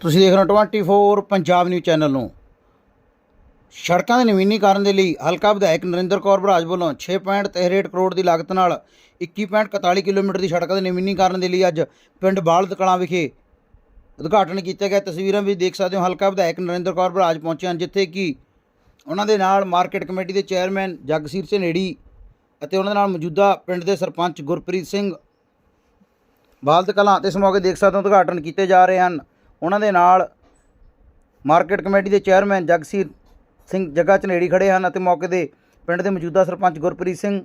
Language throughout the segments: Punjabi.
ਤੁਸੀਂ ਦੇਖ ਰਹੇ ਹੋ 24 ਪੰਜਾਬ ਨਿਊਜ਼ ਚੈਨਲ ਨੂੰ। ਸੜਕਾਂ ਦੇ ਨਵੀਨੀਕਰਨ ਦੇ ਲਈ ਹਲਕਾ ਵਿਧਾਇਕ ਨਰਿੰਦਰ ਕੌਰ ਬਰਾਜ ਵੱਲੋਂ 6.63 ਕਰੋੜ ਦੀ ਲਾਗਤ ਨਾਲ 21.41 ਕਿਲੋਮੀਟਰ ਦੀ ਸੜਕਾਂ ਦੇ ਨਵੀਨੀਕਰਨ ਦੇ ਲਈ ਅੱਜ ਪਿੰਡ ਬਾਲਦ ਕਲਾਂ ਵਿਖੇ ਉਦਘਾਟਨ ਕੀਤਾ ਗਿਆ ਤਸਵੀਰਾਂ ਵਿੱਚ ਦੇਖ ਸਕਦੇ ਹੋ। ਹਲਕਾ ਵਿਧਾਇਕ ਨਰਿੰਦਰ ਕੌਰ ਬਰਾਜ ਪਹੁੰਚੇ ਹਨ, ਜਿੱਥੇ ਕਿ ਉਹਨਾਂ ਦੇ ਨਾਲ ਮਾਰਕੀਟ ਕਮੇਟੀ ਦੇ ਚੇਅਰਮੈਨ ਜਗਸੀਰ ਝਨੇੜੀ ਅਤੇ ਉਹਨਾਂ ਦੇ ਨਾਲ ਮੌਜੂਦਾ ਪਿੰਡ ਦੇ ਸਰਪੰਚ ਗੁਰਪ੍ਰੀਤ ਸਿੰਘ ਬਾਲਦ ਕਲਾਂ ਤੇ ਇਸ ਮੌਕੇ ਦੇਖ ਸਕਦੇ ਹੋ, ਉਦਘਾਟਨ ਕੀਤੇ ਜਾ ਰਹੇ ਹਨ। ਉਹਨਾਂ ਦੇ ਨਾਲ ਮਾਰਕੀਟ ਕਮੇਟੀ ਦੇ ਚੇਅਰਮੈਨ ਜਗਸੀਰ ਸਿੰਘ ਜੱਗਾ ਝਨੇੜੀ ਖੜੇ ਹਨ ਅਤੇ ਮੌਕੇ ਦੇ ਪਿੰਡ ਦੇ ਮੌਜੂਦਾ ਸਰਪੰਚ ਗੁਰਪ੍ਰੀਤ ਸਿੰਘ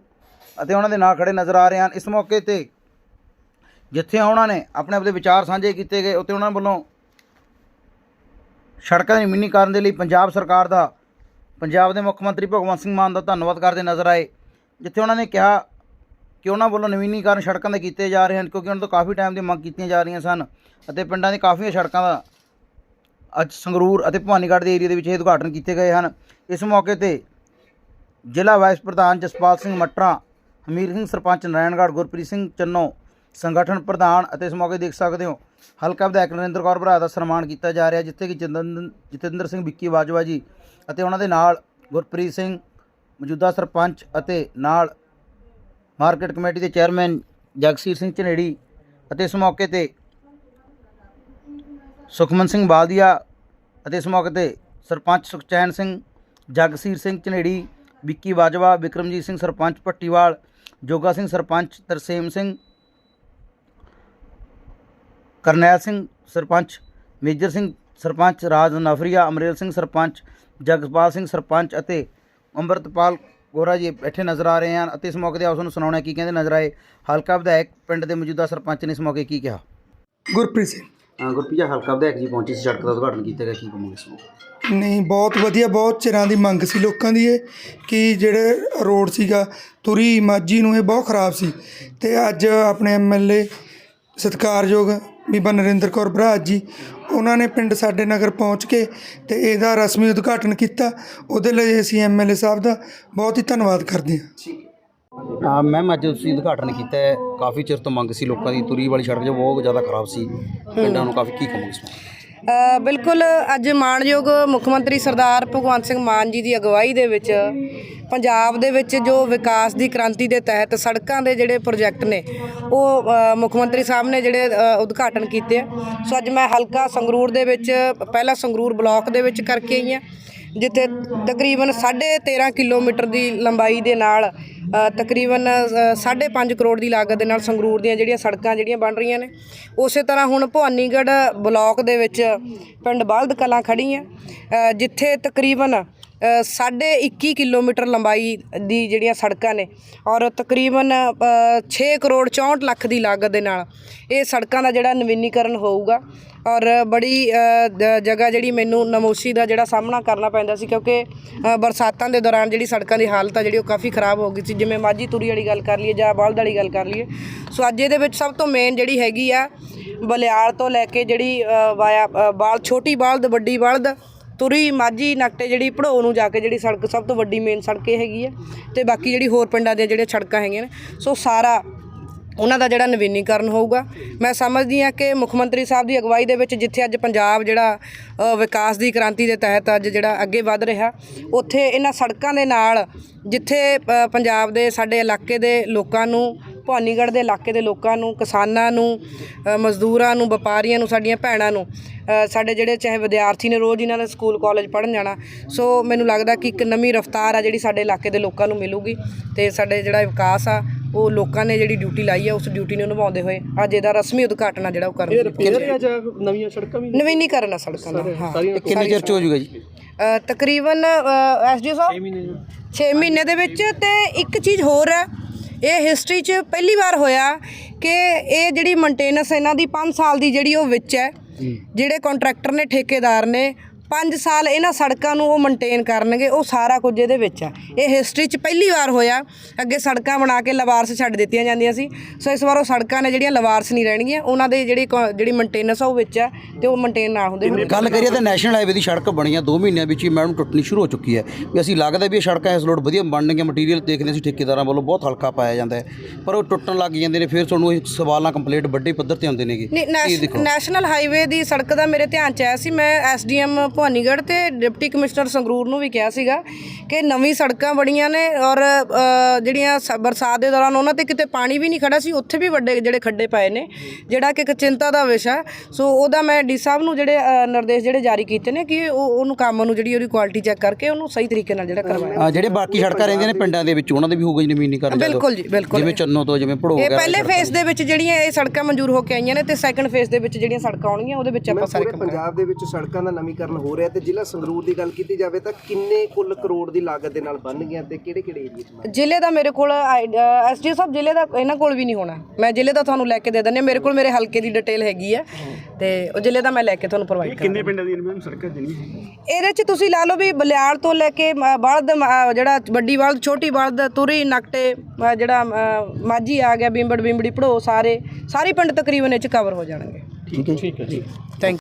ਅਤੇ ਉਹਨਾਂ ਦੇ ਨਾਲ ਖੜੇ ਨਜ਼ਰ ਆ ਰਹੇ ਹਨ। ਇਸ ਮੌਕੇ ਤੇ ਜਿੱਥੇ ਉਹਨਾਂ ਨੇ ਆਪਣੇ ਆਪਣੇ ਵਿਚਾਰ ਸਾਂਝੇ ਕੀਤੇ ਗਏ ਉੱਤੇ ਉਹਨਾਂ ਵੱਲੋਂ ਸੜਕਾਂ ਦੀ ਮਿੰਨੀਕਰਨ ਦੇ ਲਈ ਪੰਜਾਬ ਸਰਕਾਰ ਦਾ, ਪੰਜਾਬ ਦੇ ਮੁੱਖ ਮੰਤਰੀ ਭਗਵੰਤ ਸਿੰਘ ਮਾਨ ਦਾ ਧੰਨਵਾਦ ਕਰਦੇ ਨਜ਼ਰ ਆਏ, ਜਿੱਥੇ ਉਹਨਾਂ ਨੇ ਕਿਹਾ ਕਿ ਉਹਨਾਂ ਵੱਲੋਂ ਨਵੀਨੀਕਰਨ ਸੜਕਾਂ ਦੇ ਕੀਤੇ ਜਾ ਰਹੇ ਹਨ, ਕਿਉਂਕਿ ਉਹਨਾਂ ਤੋਂ ਕਾਫੀ ਟਾਈਮ ਦੀ ਮੰਗ ਕੀਤੀਆਂ ਜਾ ਰਹੀਆਂ ਸਨ ਅਤੇ ਪਿੰਡਾਂ ਦੀ ਕਾਫੀਆਂ ਸੜਕਾਂ ਦਾ ਅੱਜ ਸੰਗਰੂਰ ਅਤੇ ਭਵਾਨੀਗੜ੍ਹ ਦੇ ਏਰੀਆ ਦੇ ਵਿੱਚ ਇਹ ਉਦਘਾਟਨ ਕੀਤੇ ਗਏ ਹਨ। ਇਸ ਮੌਕੇ ਤੇ ਜ਼ਿਲ੍ਹਾ ਵਾਈਸ ਪ੍ਰਧਾਨ ਜਸਪਾਲ ਸਿੰਘ ਮਟਰਾ, ਹਮੀਰ ਸਿੰਘ ਸਰਪੰਚ ਨਾਰਾਇਣਗੜ੍ਹ, ਗੁਰਪ੍ਰੀਤ ਸਿੰਘ ਚੰਨੋ, ਸੰਗਠਨ ਪ੍ਰਧਾਨ ਅਤੇ ਇਸ ਮੌਕੇ ਦੇਖ ਸਕਦੇ ਹੋ, ਹਲਕਾ ਵਿਧਾਇਕ ਨਰਿੰਦਰ ਕੌਰ ਭਰਾ ਦਾ ਸਨਮਾਨ ਕੀਤਾ ਜਾ ਰਿਹਾ, ਜਿੱਥੇ ਕਿ ਜਤਿੰਦਰ ਜਤਿੰਦਰ ਸਿੰਘ ਵਿੱਕੀ ਬਾਜਵਾ ਜੀ ਅਤੇ ਉਹਨਾਂ ਦੇ ਨਾਲ ਗੁਰਪ੍ਰੀਤ ਸਿੰਘ ਮੌਜੂਦਾ ਸਰਪੰਚ ਅਤੇ ਨਾਲ ਮਾਰਕੀਟ ਕਮੇਟੀ ਦੇ ਚੇਅਰਮੈਨ ਜਗਸੀਰ ਸਿੰਘ ਝਨੇੜੀ ਅਤੇ ਇਸ ਮੌਕੇ ਤੇ ਸੁਖਮਨ ਸਿੰਘ ਬਾਲਦੀਆ ਅਤੇ ਇਸ ਮੌਕੇ ਤੇ ਸਰਪੰਚ ਸੁਖਚੈਨ ਸਿੰਘ, ਜਗਸੀਰ ਸਿੰਘ ਝਨੇੜੀ, ਵਿੱਕੀ ਬਾਜਵਾ, ਵਿਕਰਮਜੀਤ ਸਿੰਘ ਸਰਪੰਚ ਪੱਟੀਵਾਲ ਜੋਗਾ ਸਿੰਘ ਸਰਪੰਚ ਤਰਸੇਮ ਸਿੰਘ, ਕਰਨੈਲ ਸਿੰਘ ਸਰਪੰਚ, ਮੇਜਰ ਸਿੰਘ ਸਰਪੰਚ ਰਾਜ ਨਫਰੀਆ, ਅਮਰੇਲ ਸਿੰਘ ਸਰਪੰਚ, ਜਗਪਾਲ ਸਿੰਘ ਸਰਪੰਚ ਅਤੇ ਅੰਮ੍ਰਿਤਪਾਲ ਗੋਰਾ ਜੀ ਬੈਠੇ ਨਜ਼ਰ ਆ ਰਹੇ ਹਨ ਅਤੇ ਇਸ ਮੌਕੇ ਤੇ ਆਪ ਨੂੰ ਸੁਣਾਉਣਾ ਕੀ ਕਹਿੰਦੇ ਨਜ਼ਰ ਆਏ। ਹਲਕਾ ਵਿਧਾਇਕ ਪਿੰਡ ਦੇ ਮੌਜੂਦਾ ਸਰਪੰਚ ਨੇ ਇਸ ਮੌਕੇ ਕੀ ਕਿਹਾ? ਗੁਰਪ੍ਰੀਤ ਸਿੰਘ। ਗੁਰਪ੍ਰੀਤ ਹਲਕਾ ਵਿਧਾਇਕ ਜੀ ਪਹੁੰਚੇ ਸੀ ਸੜਕ ਦਾ ਉਦਘਾਟਨ ਕੀਤਾ ਗਿਆ ਕੀ ਕਹੋਗੇ ਇਸ ਨਹੀਂ ਬਹੁਤ ਵਧੀਆ ਬਹੁਤ ਚਿਰਾਂ ਦੀ ਮੰਗ ਸੀ ਲੋਕਾਂ ਦੀ ਇਹ ਕਿ ਜਿਹੜੇ ਰੋਡ ਸੀਗਾ ਤੁਰੀ ਮਾਝੀ ਨੂੰ ਇਹ ਬਹੁਤ ਖਰਾਬ ਸੀ। ਤੇ ਅੱਜ ਆਪਣੇ ਐਮਐਲਏ ਸਤਿਕਾਰਯੋਗ ਬੀਬਾ ਨਰਿੰਦਰ ਕੌਰ ਬਰਾਜ ਜੀ ਉਹਨਾਂ ਨੇ ਪਿੰਡ ਸਾਡੇ ਨਗਰ ਪਹੁੰਚ ਕੇ ਤੇ ਇਹਦਾ ਰਸਮੀ ਉਦਘਾਟਨ ਕੀਤਾ। ਉਹਦੇ ਲਈ ਅਸੀਂ ਐਮਐਲਏ ਸਾਹਿਬ ਦਾ ਬਹੁਤ ਹੀ ਧੰਨਵਾਦ ਕਰਦੇ ਹਾਂ। ਹਾਂ। ਮੈਮ ਅੱਜ ਤੁਸੀਂ ਉਦਘਾਟਨ ਕੀਤਾ ਹੈ। ਕਾਫੀ ਚਿਰ ਤੋਂ ਮੰਗ ਸੀ ਲੋਕਾਂ ਦੀ। ਤੁਰੀ ਵਾਲੀ ਸੜਕ ਜੋ ਬਹੁਤ ਜ਼ਿਆਦਾ ਖਰਾਬ ਸੀ। ਪਿੰਡਾਂ ਨੂੰ ਕਾਫੀ ਕੀ ਕਹੋਗੇ ਇਸ ਬਿਲਕੁਲ ਅੱਜ ਮਾਣਯੋਗ ਮੁੱਖ ਮੰਤਰੀ ਸਰਦਾਰ ਭਗਵੰਤ ਸਿੰਘ ਮਾਨ ਜੀ ਦੀ ਅਗਵਾਈ ਦੇ ਵਿੱਚ, ਪੰਜਾਬ ਦੇ ਵਿੱਚ ਜੋ ਵਿਕਾਸ ਦੀ ਕ੍ਰਾਂਤੀ ਦੇ ਤਹਿਤ ਸੜਕਾਂ ਦੇ ਜਿਹੜੇ ਪ੍ਰੋਜੈਕਟ ਨੇ, ਉਹ ਮੁੱਖ ਮੰਤਰੀ ਸਾਹਿਬ ਨੇ ਜਿਹੜੇ ਉਦਘਾਟਨ ਕੀਤੇ ਆ। ਸੋ ਅੱਜ ਮੈਂ ਹਲਕਾ ਸੰਗਰੂਰ ਦੇ ਵਿੱਚ, ਪਹਿਲਾਂ ਸੰਗਰੂਰ ਬਲਾਕ ਦੇ ਵਿੱਚ ਕਰਕੇ ਆਈ ਹਾਂ। ਜਿੱਥੇ ਤਕਰੀਬਨ 13.5 ਕਿਲੋਮੀਟਰ ਦੀ ਲੰਬਾਈ ਦੇ ਨਾਲ ਅ, ਤਕਰੀਬਨ 5.5 ਕਰੋੜ ਦੀ ਲਾਗਤ ਦੇ ਨਾਲ ਸੰਗਰੂਰ ਦੀਆਂ ਜਿਹੜੀਆਂ ਸੜਕਾਂ ਜਿਹੜੀਆਂ ਬਣ ਰਹੀਆਂ ਨੇ। ਉਸੇ ਤਰ੍ਹਾਂ ਹੁਣ ਭਵਾਨੀਗੜ੍ਹ ਬਲਾਕ ਦੇ ਵਿੱਚ ਪਿੰਡ ਬਲਦ ਕਲਾਂ ਖੜੀ ਹੈ ਜਿੱਥੇ ਤਕਰੀਬਨ ਸਾਢੇ 21 ਕਿਲੋਮੀਟਰ ਲੰਬਾਈ ਦੀ ਜਿਹੜੀਆਂ ਸੜਕਾਂ ਨੇ ਔਰ ਤਕਰੀਬਨ ਅ, 6 ਕਰੋੜ 64 ਲੱਖ ਦੀ ਲਾਗਤ ਦੇ ਨਾਲ ਇਹ ਸੜਕਾਂ ਦਾ ਜਿਹੜਾ ਨਵੀਨੀਕਰਨ ਹੋਊਗਾ ਔਰ ਬੜੀ ਜਗ੍ਹਾ ਜਿਹੜੀ ਮੈਨੂੰ ਨਮੋਸ਼ੀ ਦਾ ਜਿਹੜਾ ਸਾਹਮਣਾ ਕਰਨਾ ਪੈਂਦਾ ਸੀ ਕਿਉਂਕਿ ਬਰਸਾਤਾਂ ਦੇ ਦੌਰਾਨ ਜਿਹੜੀ ਸੜਕਾਂ ਦੀ ਹਾਲਤ ਆ ਜਿਹੜੀ ਉਹ ਕਾਫੀ ਖਰਾਬ ਹੋ ਗਈ ਸੀ। ਜਿਵੇਂ ਮਾਝੀ ਤੁਰੀ ਵਾਲੀ ਗੱਲ ਕਰ ਲਈਏ ਜਾਂ ਬਲਦ ਵਾਲੀ ਗੱਲ ਕਰ ਲਈਏ ਸੋ ਅੱਜ ਇਹਦੇ ਵਿੱਚ ਸਭ ਤੋਂ ਮੇਨ ਜਿਹੜੀ ਹੈਗੀ ਆ ਬਲਿਆਲ ਤੋਂ ਲੈ ਕੇ ਜਿਹੜੀ ਵਾਇਆ ਅ, ਬਾਲ ਛੋਟੀ ਬਲਦ ਵੱਡੀ ਬਲਦ ਤੁਰੀ ਮਾਝੀ ਨਕਟੇ ਜਿਹੜੀ ਭੜੋ ਨੂੰ ਜਾ ਕੇ ਜਿਹੜੀ ਸੜਕ ਸਭ ਤੋਂ ਵੱਡੀ ਮੇਨ ਸੜਕ ਇਹ ਹੈਗੀ ਹੈ ਤੇ ਬਾਕੀ ਜਿਹੜੀ ਹੋਰ ਪਿੰਡਾਂ ਦੀਆਂ ਜਿਹੜੀਆਂ ਸੜਕਾਂ ਹੈਗੀਆਂ ਨੇ, ਸੋ ਸਾਰਾ ਉਹਨਾਂ ਦਾ ਜਿਹੜਾ ਨਵੀਨੀਕਰਨ ਹੋਊਗਾ। ਮੈਂ ਸਮਝਦੀ ਹਾਂ ਕਿ ਮੁੱਖ ਮੰਤਰੀ ਸਾਹਿਬ ਦੀ ਅਗਵਾਈ ਦੇ ਵਿੱਚ ਜਿੱਥੇ ਅੱਜ ਪੰਜਾਬ ਜਿਹੜਾ ਵਿਕਾਸ ਦੀ ਕ੍ਰਾਂਤੀ ਦੇ ਤਹਿਤ ਅੱਜ ਜਿਹੜਾ ਅੱਗੇ ਵੱਧ ਰਿਹਾ, ਉੱਥੇ ਇਹਨਾਂ ਸੜਕਾਂ ਦੇ ਨਾਲ ਜਿੱਥੇ ਪੰਜਾਬ ਦੇ ਸਾਡੇ ਇਲਾਕੇ ਦੇ ਲੋਕਾਂ ਨੂੰ ਭਵਾਨੀਗੜ੍ਹ ਦੇ ਇਲਾਕੇ ਦੇ ਲੋਕਾਂ ਨੂੰ ਕਿਸਾਨਾਂ ਨੂੰ ਮਜ਼ਦੂਰਾਂ ਨੂੰ ਵਪਾਰੀਆਂ ਨੂੰ ਸਾਡੀਆਂ ਭੈਣਾਂ ਨੂੰ ਸਾਡੇ ਜਿਹੜੇ ਚਾਹੇ ਵਿਦਿਆਰਥੀ ਨੇ ਰੋਜ਼ ਇਹਨਾਂ ਦੇ ਸਕੂਲ ਕਾਲਜ ਪੜ੍ਹਨ ਜਾਣਾ। ਸੋ ਮੈਨੂੰ ਲੱਗਦਾ ਕਿ ਇੱਕ ਨਵੀਂ ਰਫ਼ਤਾਰ ਆ ਜਿਹੜੀ ਸਾਡੇ ਇਲਾਕੇ ਦੇ ਲੋਕਾਂ ਨੂੰ ਮਿਲੂਗੀ ਤੇ ਸਾਡੇ ਜਿਹੜਾ ਵਿਕਾਸ ਆ ਉਹ ਲੋਕਾਂ ਨੇ ਜਿਹੜੀ ਡਿਊਟੀ ਲਾਈ ਆ ਉਸ ਡਿਊਟੀ ਨੂੰ ਨਿਭਾਉਂਦੇ ਹੋਏ ਅੱਜ ਇਹਦਾ ਰਸਮੀ ਉਦਘਾਟਨ ਆ ਜਿਹੜਾ ਉਹ ਕਰਨ ਨਵੀਆਂ ਸੜਕਾਂ ਵੀ ਨਵੀਨੀਕਰਨ ਆ ਸੜਕਾਂ ਦਾ ਹਾਂ। ਕਿੰਨੇ ਚਿਰ ਚ ਹੋ ਜਾਊਗਾ ਜੀ? ਤਕਰੀਬਨ ਐਸਡੀਓ ਸਾਹਿਬ? 6 ਮਹੀਨੇ ਦੇ ਵਿੱਚ ਤੇ ਇੱਕ ਚੀਜ਼ ਹੋਰ ਹੈ ਇਹ ਹਿਸਟਰੀ 'ਚ ਪਹਿਲੀ ਵਾਰ ਹੋਇਆ ਕਿ ਇਹ ਜਿਹੜੀ ਮੇਨਟੇਨੈਂਸ ਇਹਨਾਂ ਦੀ 5 ਸਾਲ ਦੀ ਜਿਹੜੀ ਉਹ ਵਿੱਚ ਹੈ ਜਿਹੜੇ ਕੰਟਰੈਕਟਰ ਨੇ ਠੇਕੇਦਾਰ ਨੇ 5 ਸਾਲ ਇਹਨਾਂ ਸੜਕਾਂ ਨੂੰ ਉਹ ਮੇਨਟੇਨ ਕਰਨਗੇ ਉਹ ਸਾਰਾ ਕੁਝ ਇਹਦੇ ਵਿੱਚ ਆ। ਇਹ ਹਿਸਟਰੀ 'ਚ ਪਹਿਲੀ ਵਾਰ ਹੋਇਆ। ਅੱਗੇ ਸੜਕਾਂ ਬਣਾ ਕੇ ਲਵਾਰਸ ਛੱਡ ਦਿੱਤੀਆਂ ਜਾਂਦੀਆਂ ਸੀ। ਸੋ ਇਸ ਵਾਰ ਉਹ ਸੜਕਾਂ ਨੇ ਜਿਹੜੀਆਂ ਲਵਾਰਸ ਨਹੀਂ ਰਹਿਣਗੀਆਂ ਉਹਨਾਂ ਦੇ ਜਿਹੜੀ ਜਿਹੜੀ ਮੇਨਟੇਨੈਂਸ ਆ ਉਹ ਵਿੱਚ ਆ ਤੇ ਉਹ ਮੇਨਟੇਨ ਨਾ ਹੁੰਦੇ ਹੋਣ। ਗੱਲ ਕਰੀਏ ਤਾਂ ਨੈਸ਼ਨਲ ਹਾਈਵੇ ਦੀ ਸੜਕ ਬਣੀ ਆ 2 ਮਹੀਨਿਆਂ ਵਿੱਚ ਹੀ ਮੈਡਮ ਟੁੱਟਣੀ ਸ਼ੁਰੂ ਹੋ ਚੁੱਕੀ ਹੈ। ਵੀ ਅਸੀਂ ਲੱਗਦਾ ਵੀ ਇਹ ਸੜਕਾਂ ਇਸ ਲੋਡ ਵਧੀਆ ਬਣਨਗੀਆਂ ਮਟੀਰੀਅਲ ਦੇਖਦੇ ਅਸੀਂ ਠੇਕੇਦਾਰਾਂ ਵੱਲੋਂ ਬਹੁਤ ਹਲਕਾ ਪਾਇਆ ਜਾਂਦਾ ਹੈ। ਪਰ ਉਹ ਟੁੱਟਣ ਲੱਗ ਜਾਂਦੇ ਨੇ ਫਿਰ ਤੁਹਾਨੂੰ ਇਹ ਸਵਾਲਾਂ ਕੰਪਲੀਟ ਵੱਡੇ ਪੱਧਰ ਤੇ ਆਉਂਦੇ ਨੇਗੇ। ਨੈਸ਼ਨਲ ਹਾਈਵੇ ਦੀ ਸੜਕ ਦਾ ਮੇਰੇ ਧਿਆਨ ਚ ਆਇਆ ਸੀ ਮੈਂ ਐਸਡੀਐਮ ਭਵਾਨੀਗੜ੍ਹ ਤੇ ਡਿਪਟੀ ਕਮਿਸ਼ਨਰ ਸੰਗਰੂਰ ਨੂੰ ਵੀ ਕਿਹਾ ਸੀਗਾ ਕਿ ਨਵੀਂ ਸੜਕਾਂ ਬੜੀਆਂ ਨੇ ਔਰ ਜਿਹੜੀਆਂ ਬਰਸਾਤ ਦੇ ਦੌਰਾਨ ਉਹਨਾਂ ਤੇ ਕਿਤੇ ਪਾਣੀ ਵੀ ਨਹੀਂ ਖੜਾ ਸੀ ਉੱਥੇ ਵੀ ਵੱਡੇ ਜਿਹੜੇ ਖੱਡੇ ਪਏ ਨੇ ਜਿਹੜਾ ਕਿ ਇੱਕ ਚਿੰਤਾ ਦਾ ਵਿਸ਼ਾ ਸੋ ਉਹਦਾ ਮੈਂ ਡੀ ਸਾਹਿਬ ਨੂੰ ਜਿਹੜੇ ਨਿਰਦੇਸ਼ ਜਿਹੜੇ ਜਾਰੀ ਕੀਤੇ ਨੇ ਕਿ ਉਹ ਉਹਨੂੰ ਕੰਮ ਨੂੰ ਜਿਹੜੀ ਉਹਦੀ ਕੁਆਲਿਟੀ ਚੈੱਕ ਕਰਕੇ ਉਹਨੂੰ ਸਹੀ ਤਰੀਕੇ ਨਾਲ ਜਿਹੜਾ ਕਰਵਾਇਆ ਜਿਹੜੇ ਬਾਕੀ ਸੜਕਾਂ ਰਹਿੰਦੀਆਂ ਨੇ ਪਿੰਡਾਂ ਦੇ ਵਿੱਚ ਉਹਨਾਂ ਦੇ ਵੀ ਹੋਊਗਾ ਜ਼ਮੀਨੀਕਰਨ ਬਿਲਕੁਲ ਜੀ ਬਿਲਕੁਲ। ਜਿਵੇਂ ਚੰਨੋ ਤੋਂ ਜਿਵੇਂ ਭੜੋ ਇਹ ਪਹਿਲੇ ਫੇਸ ਦੇ ਵਿੱਚ ਜਿਹੜੀਆਂ ਇਹ ਸੜਕਾਂ ਮਨਜ਼ੂਰ ਹੋ ਕੇ ਆਈਆਂ ਨੇ ਤੇ ਸੈਕੰਡ ਫੇਸ ਦੇ ਵਿੱਚ ਜਿਹੜੀਆਂ ਸੜਕਾਂ ਆਉਣਗੀਆਂ ਉਹਦੇ ਵਿੱਚ ਆਪਾਂ ਸਾਰੇ ਪੰਜਾਬ ਦੇ ਵਿੱਚ ਸੜਕਾਂ ਦਾ ਨਵੀਕਰਨ ਹੋ ਰਿਹਾ ਤੇ ਜ਼ਿਲ੍ਹਾ ਸੰਗਰੂਰ ਦੀ ਗੱਲ ਕੀਤੀ ਜਾਵੇ ਤਾਂ ਕਿੰਨੇ ਕੁੱਲ ਕਰੋੜ ਦੀ ਲਾਗਤ ਦੇ ਨਾਲ ਬਣ ਗਈਆਂ ਤੇ ਕਿਹੜੇ ਕਿਹੜੇ ਏਰੀਆ 'ਚ ਬਣ ਜ਼ਿਲ੍ਹੇ ਦਾ ਮੇਰੇ ਕੋਲ ਐਸਡੀ ਸਾਹਿਬ ਜ਼ਿਲ੍ਹੇ ਦਾ ਇਹਨਾਂ ਕੋਲ ਵੀ ਨਹੀਂ ਹੋਣਾ। ਮੈਂ ਜ਼ਿਲ੍ਹੇ ਦਾ ਤੁਹਾਨੂੰ ਲੈ ਕੇ ਦੇ ਦਿੰਦੀ ਹਾਂ। ਮੇਰੇ ਕੋਲ ਮੇਰੇ ਹਲਕੇ ਦੀ ਡਿਟੇਲ ਹੈਗੀ ਹੈ। ਤੇ ਉਹ ਜ਼ਿਲ੍ਹੇ ਦਾ ਮੈਂ ਲੈ ਕੇ ਤੁਹਾਨੂੰ ਪ੍ਰੋਵਾਈਡ ਕਰਾਂਗੀ ਕਿੰਨੇ ਪਿੰਡਾਂ ਦੀਆਂ ਮੈਮ? ਸੜਕਾਂ ਜਿਹੜੀਆਂ ਇਹਦੇ ਚ ਤੁਸੀਂ ਲਾ ਲਓ ਵੀ ਬਲਿਆਲ ਤੋਂ ਲੈ ਕੇ ਬਲਦ ਜਿਹੜਾ ਵੱਡੀ ਬਲਦ ਛੋਟੀ ਬਲਦ ਤੁਰੀ ਨਕਟੇ ਜਿਹੜਾ ਮਾਝੀ ਆ ਗਿਆ ਬਿੰਬੜ ਬਿੰਬੜੀ ਭੜੋ ਸਾਰੇ ਸਾਰੇ ਪਿੰਡ ਤਕਰੀਬਨ ਇਹ ਚ ਕਵਰ ਹੋ ਜਾਣਗੇ। ਠੀਕ ਹੈ ਜੀ। ਥੈਂਕ